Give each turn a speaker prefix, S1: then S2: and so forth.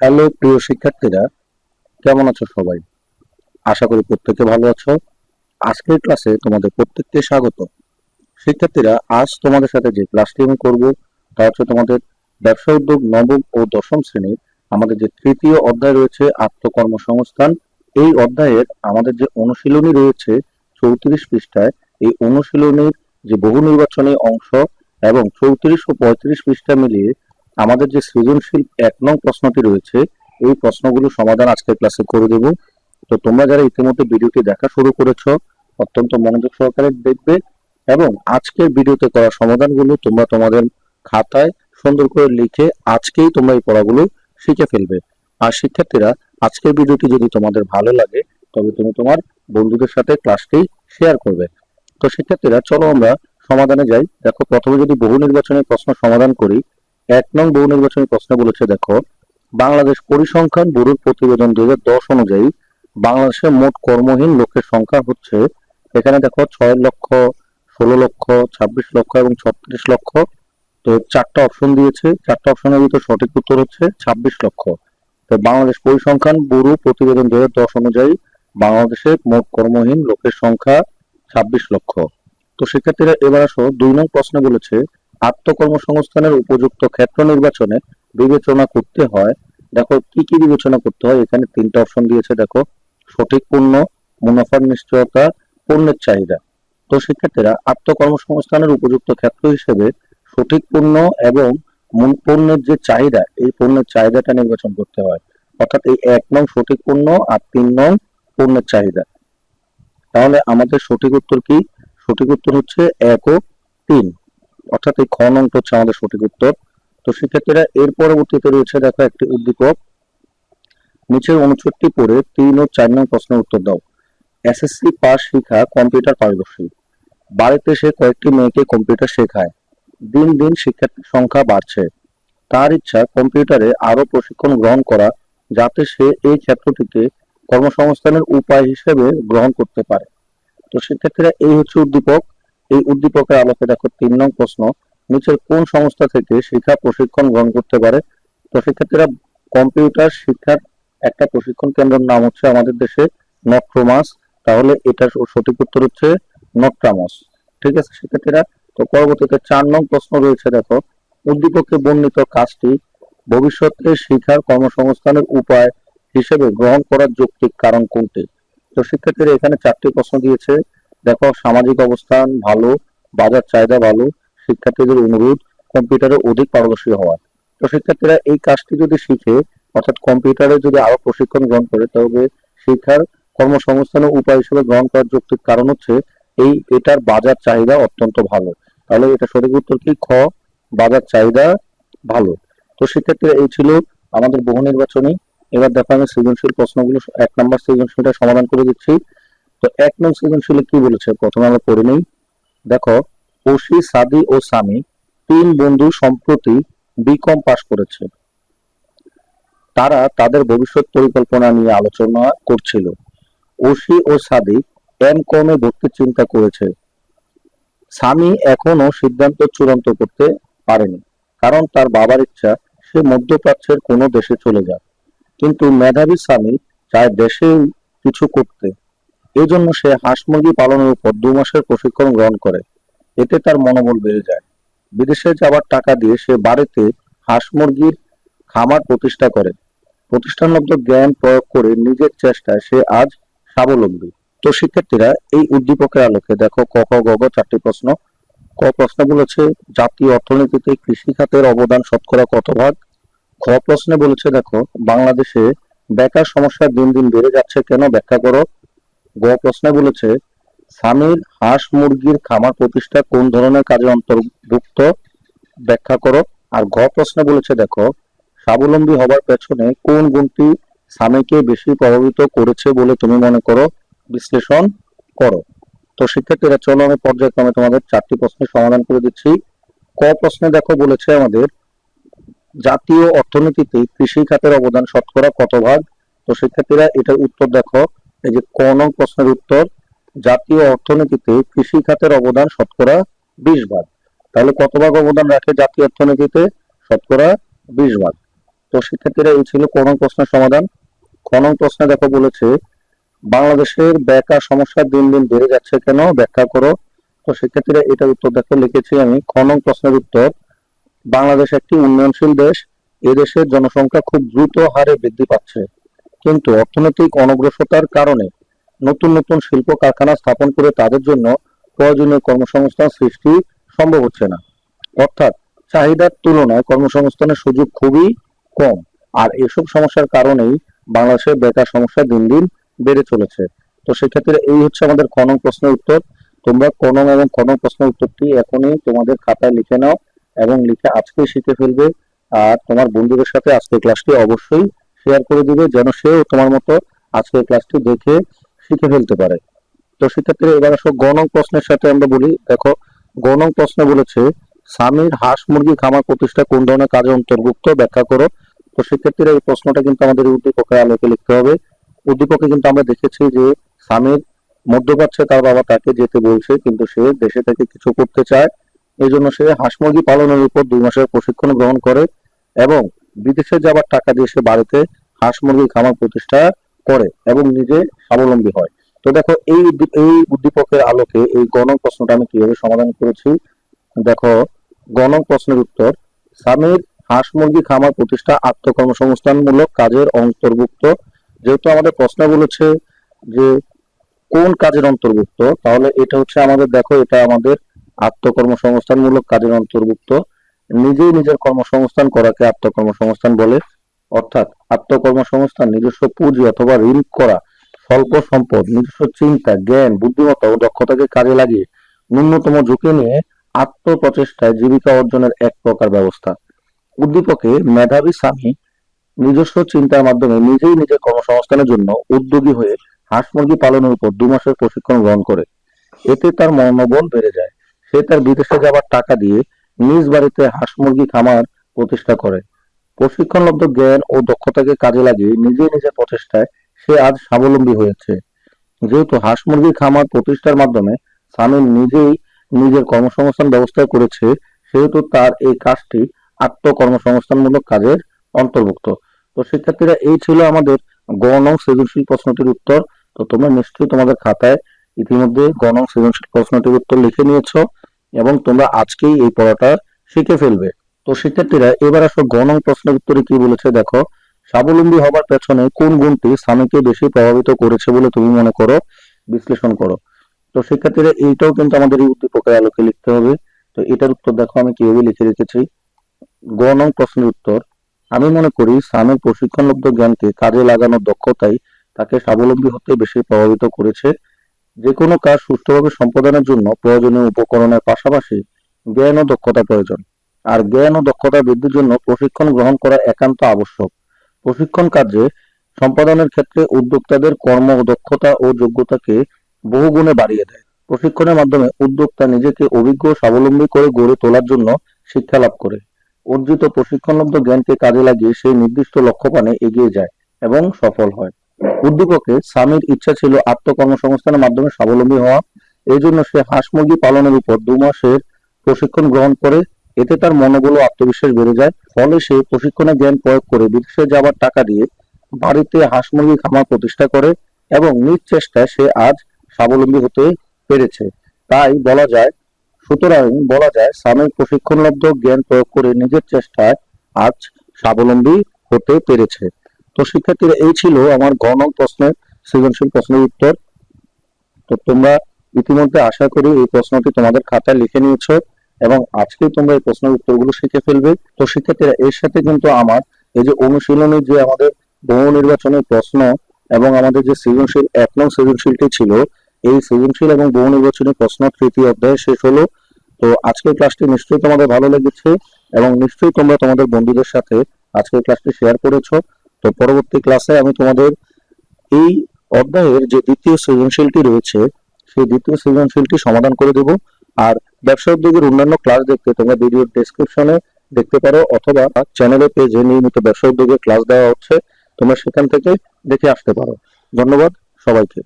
S1: Hello, প্রিয় শিক্ষার্থীরা, কেমন আছো সবাই? আশা করি প্রত্যেকে ভালো আছো। আজকের ক্লাসে তোমাদের প্রত্যেককে স্বাগত। শিক্ষার্থীরা, আজ তোমাদের সাথে যে ক্লাসটি আমি করব, তা হচ্ছে তোমাদের ব্যবসা উদ্যোগ নবম ও দশম শ্রেণির আমাদের যে তৃতীয় অধ্যায় রয়েছে, আত্মকর্মসংস্থান। এই অধ্যায়ের আমাদের যে অনুশীলনী রয়েছে, চৌত্রিশ পৃষ্ঠায়, এই অনুশীলনীর যে বহু নির্বাচনী অংশ এবং চৌত্রিশ ও পঁয়ত্রিশ পৃষ্ঠা মিলিয়ে আমাদের যে সৃজনশীল এক নং প্রশ্নটি রয়েছে, এই প্রশ্নগুলো সমাধান আজকের ক্লাসে করে দেব। তো তোমরা যারা ইতিমধ্যে ভিডিওটি দেখা শুরু করেছ, অত্যন্ত মনোযোগ সহকারে দেখবে এবং আজকের ভিডিওতে করা সমাধানগুলো তোমরা তোমাদের খাতায় সুন্দর করে লিখে আজকেই তোমরা এই পড়াগুলো শিখে ফেলবে। আর শিক্ষার্থীরা, আজকের ভিডিওটি যদি তোমাদের ভালো লাগে, তবে তুমি তোমার বন্ধুদের সাথে ক্লাসটি শেয়ার করবে। তো শিক্ষার্থীরা, চলো আমরা সমাধানে যাই। দেখো, প্রথমে যদি বহু নির্বাচনের প্রশ্ন সমাধান করি এক নং বহু নির্বাচনী প্রশ্ন বলেছে, দেখো, বাংলাদেশ পরিসংখ্যান ব্যুরোর প্রতিবেদন দু দশ অনুযায়ী বাংলাদেশের মোট কর্মহীন লোকের সংখ্যা হচ্ছে, এখানে দেখো, ছয় লক্ষ, ষোলো লক্ষ, ছাব্বিশ লক্ষ এবং ছত্রিশ লক্ষ। তো চারটা অপশন দিয়েছে, চারটা অপশনের ভিতর সঠিক উত্তর হচ্ছে ছাব্বিশ লক্ষ। তো বাংলাদেশ পরিসংখ্যান ব্যুরো প্রতিবেদন দুই অনুযায়ী বাংলাদেশের মোট কর্মহীন লোকের সংখ্যা ছাব্বিশ লক্ষ। তো শিক্ষার্থীরা এবার আসো, দুই নং প্রশ্নে বলেছে আত্মকর্মসংস্থানের উপযুক্ত ক্ষেত্র নির্বাচনে বিবেচনা করতে হয়। দেখো, কি কি বিবেচনা করতে হয়? এখানে তিনটা অপশন দিয়েছে, দেখো। সঠিক পণ্য, মুনাফার নিশ্চয়তা, পণ্যের চাহিদা। তো শিক্ষার্থীরা আত্মকর্মসংস্থানের উপযুক্ত ক্ষেত্র হিসেবে সঠিক পণ্য এবং পণ্যের যে চাহিদা, এই পণ্যের চাহিদাটা নির্বাচন করতে হয়। অর্থাৎ এই এক নং সঠিক পণ্য আর তিন নং পণ্যের চাহিদা। তাহলে আমাদের সঠিক উত্তর কি? সঠিক উত্তর হচ্ছে এক ও তিন। অর্থাৎ এই খ নংটা হচ্ছে আমাদের সঠিক উত্তর। তো শিক্ষার্থীরা এর পরবর্তীতে রয়েছে দেখো একটি উদ্দীপক। নিচের অনুচ্ছেদটি পড়ে তিন ও চার নং প্রশ্নের উত্তর দাও। এসএসসি পাস শিখা কম্পিউটার পারদর্শী। বাড়িতে সে কয়েকটি মেয়েকে কম্পিউটার শেখায়। দিন দিন শিক্ষার্থীর সংখ্যা বাড়ছে। তার ইচ্ছা কম্পিউটারে আরও প্রশিক্ষণ গ্রহণ করা, যাতে সে এই ক্ষেত্রটিকে কর্মসংস্থানের উপায় হিসেবে গ্রহণ করতে পারে। তো শিক্ষার্থীরা এই হচ্ছে উদ্দীপক। এই উদ্দীপকের আলোকে দেখো তিন নং প্রশ্ন, নিচের কোন সংস্থা থেকে শিক্ষা প্রশিক্ষণ গ্রহণ করতে পারে? তো শিক্ষার্থীরা কম্পিউটার শিক্ষার একটা প্রশিক্ষণ কেন্দ্রের নাম হচ্ছে আমাদের দেশে নট্রোমাস তাহলে এটার সঠিক উত্তর হচ্ছে নট্রামস ঠিক আছে শিক্ষার্থীরা? তো পরবর্তীতে চার নং প্রশ্ন রয়েছে দেখো, উদ্দীপকে বর্ণিত কাজটি ভবিষ্যতে শিক্ষার কর্মসংস্থানের উপায় হিসেবে গ্রহণ করার যৌক্তিক কারণ কোনটি? তো শিক্ষার্থীরা এখানে চারটি প্রশ্ন দিয়েছে। দেখো, সামাজিক অবস্থান ভালো, বাজার চাহিদা ভালো, শিক্ষার্থীদের অনুরোধ, কম্পিউটারে অধিক পারদর্শী হওয়া। তো শিক্ষার্থীরা এই কাজটি যদি শিখে, অর্থাৎ কম্পিউটারে যদি আরও প্রশিক্ষণ গ্রহণ করে, তবে শিক্ষার কর্মসংস্থানের উপায় হিসেবে গ্রহণ করার যৌক্তিক কারণ হচ্ছে, এই এটার বাজার চাহিদা অত্যন্ত ভালো। তাহলে এটা সঠিক উত্তর কি? খ, বাজার চাহিদা ভালো। তো শিক্ষার্থীরা এই ছিল আমাদের বহু নির্বাচনী। এবার দেখো আমি সৃজনশীল প্রশ্নগুলো, এক নম্বর সৃজনশীলটা সমাধান করে দিচ্ছি। তো এক নং সৃজনশীলে কি বলেছে? প্রথমে আমরা পড়ে নেই। দেখো, ওসি, সাদি ও সামি তিন বন্ধু সম্প্রতি বিকম পাশ করেছে। তারা তাদের ভবিষ্যৎ পরিকল্পনা নিয়ে আলোচনা করছিল। ওসি ও সাদি এম কমে ভর্তির চিন্তা করেছে। স্বামী এখনও সিদ্ধান্ত চূড়ান্ত করতে পারেনি, কারণ তার বাবার ইচ্ছা সে মধ্যপ্রাচ্যের কোনো দেশে চলে যায় কিন্তু মেধাবী স্বামী চায় দেশে কিছু করতে। এজন্য সে হাঁস মুরগি পালনের উপর দু মাসের প্রশিক্ষণ গ্রহণ করে। এতে তার মনোবল বেড়ে যায়। বিদেশে যাবার টাকা দিয়ে সে বাড়িতে হাঁস মুরগির খামার প্রতিষ্ঠা করে। প্রতিষ্ঠানলব্ধ জ্ঞান প্রয়োগ করে নিজের চেষ্টায় সে আজ স্বাবলম্বী। তো শিক্ষার্থীরা, এই উদ্দীপকের আলোকে দেখো ক খ গ চারটি প্রশ্ন। ক প্রশ্ন বলেছে, জাতীয় অর্থনীতিতে কৃষি খাতের অবদান শতকরা কত ভাগ? খ প্রশ্নে বলেছে, দেখো, বাংলাদেশে বেকার সমস্যা দিন দিন বেড়ে যাচ্ছে, কেন ব্যাখ্যা করো? গ প্রশ্নে বলেছে, স্বামীর হাঁস মুরগির খামার প্রতিষ্ঠা কোন ধরনের কাজে অন্তর্ভুক্ত? ব্যাখ্যা করো। আর ঘ প্রশ্নে বলেছে, দেখো, স্বাবলম্বী হবার পেছনে কোন গুণটি স্বামীকে বেশি প্রভাবিত করেছে বলে তুমি মনে করো? বিশ্লেষণ করো। তো শিক্ষার্থীরা, চলো আমি পর্যায়ক্রমে তোমাদের চারটি প্রশ্নের সমাধান করে দিচ্ছি। ক প্রশ্নে দেখো বলেছে আমাদের, জাতীয় অর্থনীতিতে কৃষি খাতের অবদান শতকরা কত ভাগ? তো শিক্ষার্থীরা, এটার উত্তর দেখো। এই যে ক নং প্রশ্নের উত্তর, জাতীয় অর্থনীতিতে কৃষি খাতের অবদান শতকরা বিশ ভাগ। তাহলে কত ভাগ অবদান রাখে জাতীয় অর্থনীতিতে? শতকরা বিশ ভাগ। তো শিক্ষার্থীরা এই ছিল কোন প্রশ্নের সমাধান। কোন প্রশ্নে দেখো বলেছে, বাংলাদেশের বেকার সমস্যা দিন দিন বেড়ে যাচ্ছে কেন? ব্যাখ্যা করো। তো শিক্ষার্থীরা এটার উত্তর দেখো, লিখেছি আমি। খন প্রশ্নের উত্তর, বাংলাদেশ একটি উন্নয়নশীল দেশ। এদেশের জনসংখ্যা খুব দ্রুত হারে বৃদ্ধি পাচ্ছে। কিন্তু অর্থনৈতিক অনগ্রসরতার কারণে নতুন নতুন শিল্প কারখানা স্থাপন করে তাদের জন্য প্রয়োজনীয় কর্মসংস্থান সৃষ্টি সম্ভব হচ্ছে না। অর্থাৎ চাহিদার তুলনায় কর্মসংস্থানের সুযোগ খুবই কম। আর এসব সমস্যার কারণেই বাংলাদেশের বেকার সমস্যা দিন দিন বেড়ে চলেছে। তো সেক্ষেত্রে এই হচ্ছে আমাদের কনং প্রশ্নের উত্তর। তোমরা কনং এবং কনং প্রশ্নের উত্তরটি এখনই তোমাদের খাতায় লিখে নাও এবং লিখে আজকেই শিখে ফেলবে। আর তোমার বন্ধুদের সাথে আজকের ক্লাসটি অবশ্যই শেয়ার করে দিবে যেন সেও তোমার মতো আজকের ক্লাসটি দেখে শিখে ফেলতে পারে। তো সেক্ষেত্রে এবার আসো গণং প্রশ্নের সাথে আমরা বলি, দেখো গণং প্রশ্নে বলেছে, স্বামীর হাঁস মুরগি খামার প্রতিষ্ঠা কোন ধরনের কাজে অন্তর্ভুক্ত? ব্যাখ্যা করো। তো সেক্ষেত্রে এই প্রশ্নটা কিন্তু আমাদের উদ্দীপকের আলোকে লিখতে হবে। উদ্দীপকে কিন্তু আমরা দেখেছি যে স্বামীর মধ্যপ্রাচ্যে তার বাবা তাকে যেতে বলছে, কিন্তু সে দেশে থেকে কিছু করতে চায়। এই জন্য সে হাঁস মুরগি পালনের উপর দুই মাসের প্রশিক্ষণ গ্রহণ করে এবং বিদেশে যাবার টাকা দিয়ে সে বাড়িতে হাঁস, মুরগি, খামার প্রতিষ্ঠা করে এবং নিজে স্বাবলম্বী হয়। তো দেখো, এই এই উদ্দীপকের আলোকে এই গণ প্রশ্নটা আমি কীভাবে সমাধান করেছি? দেখো গণ প্রশ্নের উত্তর, স্বামীর হাঁস, মুরগি, খামার প্রতিষ্ঠা আত্মকর্মসংস্থানমূলক কাজের অন্তর্ভুক্ত। যেহেতু আমাদের প্রশ্ন বলেছে যে কোন কাজের অন্তর্ভুক্ত, তাহলে এটা হচ্ছে আমাদের, দেখো, এটা আমাদের আত্মকর্মসংস্থানমূলক কাজের অন্তর্ভুক্ত। নিজেই নিজের কর্মসংস্থান করাকে আত্মকর্মসংস্থান বলে। অর্থাৎ আত্মকর্মসংস্থান, নিজস্ব পুঁজি অথবা ঋণ করা, স্বল্প সম্পদ, নিজস্ব চিন্তা, জ্ঞান, বুদ্ধিমত্তা ও দক্ষতাকে কাজে লাগিয়ে ন্যূনতম ঝুঁকি নিয়ে আত্মপ্রচেষ্টায় জীবিকা অর্জনের এক প্রকার ব্যবস্থা। উদ্দীপকে মেধাবী স্বামী নিজস্ব চিন্তার মাধ্যমে নিজেই নিজের কর্মসংস্থানের জন্য উদ্যোগী হয়ে হাঁস মুরগি পালনের উপর দু মাসের প্রশিক্ষণ গ্রহণ করে। এতে তার মনোবল বেড়ে যায়। সে তার বিদেশে যাবার টাকা দিয়ে নিজ বাড়িতে হাঁস মুরগি খামার প্রতিষ্ঠা করে। প্রশিক্ষণলব্ধ জ্ঞান ও দক্ষতাকে কাজে লাগিয়ে নিজেই নিজের প্রচেষ্টায় সে আজ স্বাবলম্বী হয়েছে। যেহেতু হাঁস মুরগি খামার প্রতিষ্ঠার মাধ্যমে স্বামী নিজেই নিজের কর্মসংস্থান ব্যবস্থা করেছে, সেহেতু তার এই কাজটি আত্মকর্মসংস্থানমূলক কাজের অন্তর্ভুক্ত। তো শিক্ষার্থীরা, এই ছিল আমাদের গণ সৃজনশীল প্রশ্নটির উত্তর। তো তোমরা নিশ্চয়ই তোমাদের খাতায় ইতিমধ্যে গণ সৃজনশীল প্রশ্নটির উত্তর লিখে নিয়েছো। এবং তোমরা আজকেই এই পড়াটা শিখে ফেলবে। তো শিক্ষার্থীরা, এবার আসো গণ প্রশ্নের উত্তরে কি বলেছে দেখো, স্বাবলম্বী হবার পেছনে কোন গুণটি স্বামীকে বেশি প্রভাবিত করেছে বলে তুমি মনে করো? বিশ্লেষণ করো। তো শিক্ষার্থীরা, এইটাও কিন্তু আমাদের এই উদ্দীপকের আলোকে লিখতে হবে। তো এটার উত্তর দেখো, আমি কীভাবে লিখে রেখেছি। গ নং প্রশ্নের উত্তর, আমি মনে করি স্বামীর প্রশিক্ষণলব্ধ জ্ঞানকে কাজে লাগানোর দক্ষতাই তাকে স্বাবলম্বী হতে বেশি প্রভাবিত করেছে। যে কোনো কাজ সুস্থভাবে সম্পাদনের জন্য প্রয়োজনীয় উপকরণের পাশাপাশি জ্ঞান ও দক্ষতা প্রয়োজন। আর জ্ঞান ও দক্ষতা বৃদ্ধির জন্য প্রশিক্ষণ গ্রহণ করা একান্ত আবশ্যক। প্রশিক্ষণ কার্যে সম্পাদনের ক্ষেত্রে উদ্যোক্তাদের কর্ম দক্ষতা ও যোগ্যতাকে বহুগুণে বাড়িয়ে দেয়। প্রশিক্ষণের মাধ্যমে উদ্যোক্তা নিজেকে অভিজ্ঞ স্বাবলম্বী করে গড়ে তোলার জন্য শিক্ষা লাভ করে। অর্জিত প্রশিক্ষণলব্ধ জ্ঞানকে কাজে লাগিয়ে সেই নির্দিষ্ট লক্ষ্যপানে এগিয়ে যায় এবং সফল হয়। উদ্দীপকে স্বামীর ইচ্ছা ছিল আত্মকর্মসংস্থানের মাধ্যমে স্বাবলম্বী হওয়া। এই জন্য সে হাঁস মুরগি পালনের উপর দু মাসের প্রশিক্ষণ গ্রহণ করে। এতে তার মনোবল আত্মবিশ্বাস বেড়ে যায়। ফলে সে প্রশিক্ষণে জ্ঞান প্রয়োগ করে বিদেশে যাবার টাকা দিয়ে বাড়িতে হাঁস মুরগি খামার প্রতিষ্ঠা করে এবং নিজ চেষ্টায় সে আজ স্বাবলম্বী হতে পেরেছে। তাই বলা যায়, সুতরাং বলা যায়, স্বামীর প্রশিক্ষণলব্ধ জ্ঞান প্রয়োগ করে নিজের চেষ্টায় আজ স্বাবলম্বী হতে পেরেছে। তো শিক্ষার্থীরা এই ছিল আমার গণ প্রশ্নের সৃজনশীল প্রশ্নের উত্তর। তো তোমরা ইতিমধ্যে আশা করি এই প্রশ্নটি তোমাদের খাতায় লিখে নিয়েছো এবং আজকে তোমরা এই প্রশ্নের উত্তরগুলো শিখে ফেলবে। তো শিক্ষার্থীরা এর সাথে কিন্তু আমার এই যে অনুশীলনী যে আমাদের বহু নির্বাচনের প্রশ্ন এবং আমাদের যে সৃজনশীল এক নং সৃজনশীলটি ছিল, এই সৃজনশীল এবং বহু নির্বাচনী প্রশ্ন তৃতীয় অধ্যায় শেষ হলো। তো আজকের ক্লাসটি নিশ্চয়ই তোমাদের ভালো লেগেছে এবং নিশ্চয়ই তোমরা তোমাদের বন্ধুদের সাথে আজকের ক্লাসটি শেয়ার করেছ। তো পরবর্তী ক্লাসে আমি তোমাদের এই অধ্যায়ের যে দ্বিতীয় সৃজনশীলটি রয়েছে, সেই দ্বিতীয় সৃজনশীলটি সমাধান করে দেব। আর ব্যবসা উদ্যোগের অন্যান্য ক্লাস দেখতে তোমরা ভিডিওর ডেসক্রিপশনে দেখতে পারো, অথবা চ্যানেলে পেজে নিয়মিত ব্যবসা উদ্যোগের ক্লাস দেওয়া হচ্ছে, তোমরা সেখান থেকে দেখে আসতে পারো। ধন্যবাদ সবাইকে।